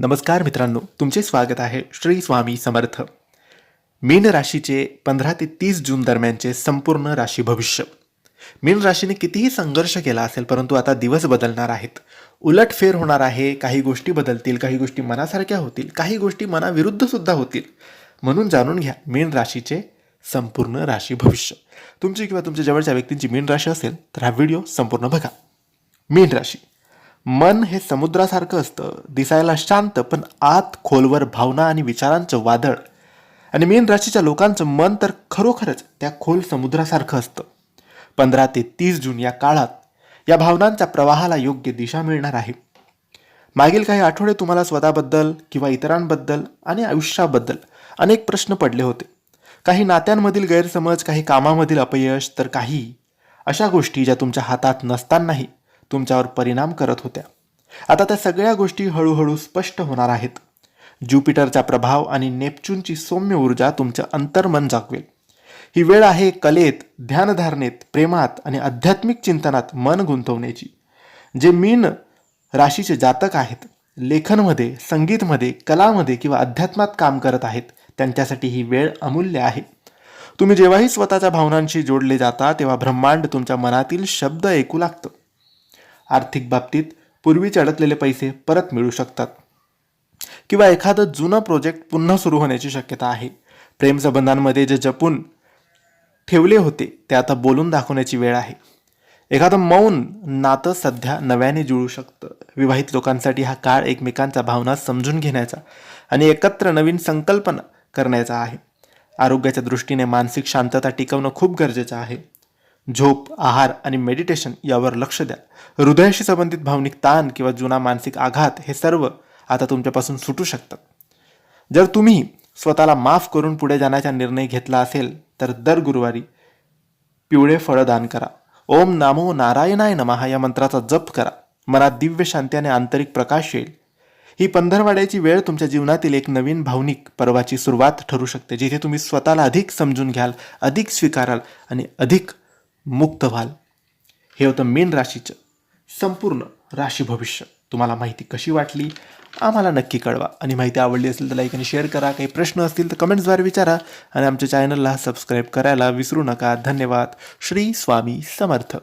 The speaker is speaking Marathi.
नमस्कार मित्रांनो तुमचे स्वागत आहे श्री स्वामी समर्थ. मीन राशीचे पंधरा ते तीस जून दरम्यानचे संपूर्ण राशी भविष्य. मीन राशीने कितीही संघर्ष केला असेल परंतु आता दिवस बदलणार आहेत. उलटफेर होणार आहे काही गोष्टी बदलतील काही गोष्टी मनासारख्या होतील काही गोष्टी मनाविरुद्ध सुद्धा होतील. म्हणून जाणून घ्या मीन राशीचे संपूर्ण राशी भविष्य. तुमची किंवा तुमच्या जवळच्या व्यक्तींची मीन राशी असेल तर हा व्हिडिओ संपूर्ण बघा. मीन राशी. मन हे समुद्रासारखं असतं दिसायला शांत पण आत खोलवर भावना आणि विचारांचं वादळ. आणि मीन राशीच्या लोकांचं मन तर खरोखरच त्या खोल समुद्रासारखं असतं. पंधरा ते तीस जून या काळात या भावनांच्या प्रवाहाला योग्य दिशा मिळणार आहे. मागील काही आठवडे तुम्हाला स्वतःबद्दल किंवा इतरांबद्दल आणि आयुष्याबद्दल अनेक प्रश्न पडले होते. काही नात्यांमधील गैरसमज काही कामामधील अपयश तर काही अशा गोष्टी ज्या तुमच्या हातात नसतानाही तुमच्यावर परिणाम करत होत्या. आता त्या सगळ्या गोष्टी हळूहळू स्पष्ट होणार आहेत. ज्युपिटरचा प्रभाव आणि नेपच्यूनची सौम्य ऊर्जा तुमचं अंतर्मन जागवेल ही वेळ आहे कलेत ध्यानधारणेत प्रेमात आणि आध्यात्मिक चिंतनात मन गुंतवण्याची. जे मीन राशीचे जातक आहेत लेखनमध्ये संगीतमध्ये कलामध्ये किंवा अध्यात्मात काम करत आहेत त्यांच्यासाठी ही वेळ अमूल्य आहे. तुम्ही जेव्हाही स्वतःच्या भावनांशी जोडले जाता तेव्हा ब्रह्मांड तुमच्या मनातील शब्द ऐकू लागतं. आर्थिक बाबतीत पूर्वीच अडकलेले पैसे परत मिळू शकतात. किंवा एखादं जुनं प्रोजेक्ट पुन्हा सुरू होण्याची शक्यता आहे. प्रेमसंबंधांमध्ये जे जपून ठेवले होते ते आता बोलून दाखवण्याची वेळ आहे. एखादं मौन नातं सध्या नव्याने जुळू शकतं. विवाहित लोकांसाठी हा काळ एकमेकांचा भावना समजून घेण्याचा आणि एकत्र नवीन संकल्पना करण्याचा आहे. आरोग्याच्या दृष्टीने मानसिक शांतता टिकवणं खूप गरजेचं आहे. झोप आहार आणि मेडिटेशन यावर लक्ष द्या. हृदयाशी संबंधित भावनिक ताण किंवा जुना मानसिक आघात हे सर्व आता तुमच्यापासून सुटू शकतात. जर तुम्ही स्वतःला माफ करून पुढे जाण्याचा निर्णय घेतला असेल तर दर गुरुवारी पिवळे फळं दान करा. ओम नामो नारायणाय नमहा या मंत्राचा जप करा. मनात दिव्य शांती आणि आंतरिक प्रकाश येईल. ही पंधरवाड्याची वेळ तुमच्या जीवनातील एक नवीन भावनिक पर्वाची सुरुवात ठरू शकते जिथे तुम्ही स्वतःला अधिक समजून घ्याल अधिक स्वीकाराल आणि अधिक मुक्त व्हाल. हे होतं मेन राशीचं संपूर्ण राशी भविष्य. तुम्हाला माहिती कशी वाटली? आम्हाला नक्की कळवा. आणि माहिती आवडली असेल तर लाईक आणि शेअर करा. काही प्रश्न असतील तर कमेंट्सद्वारे विचारा. आणि आमच्या चॅनलला सबस्क्राईब करायला विसरू नका. धन्यवाद. श्री स्वामी समर्थ.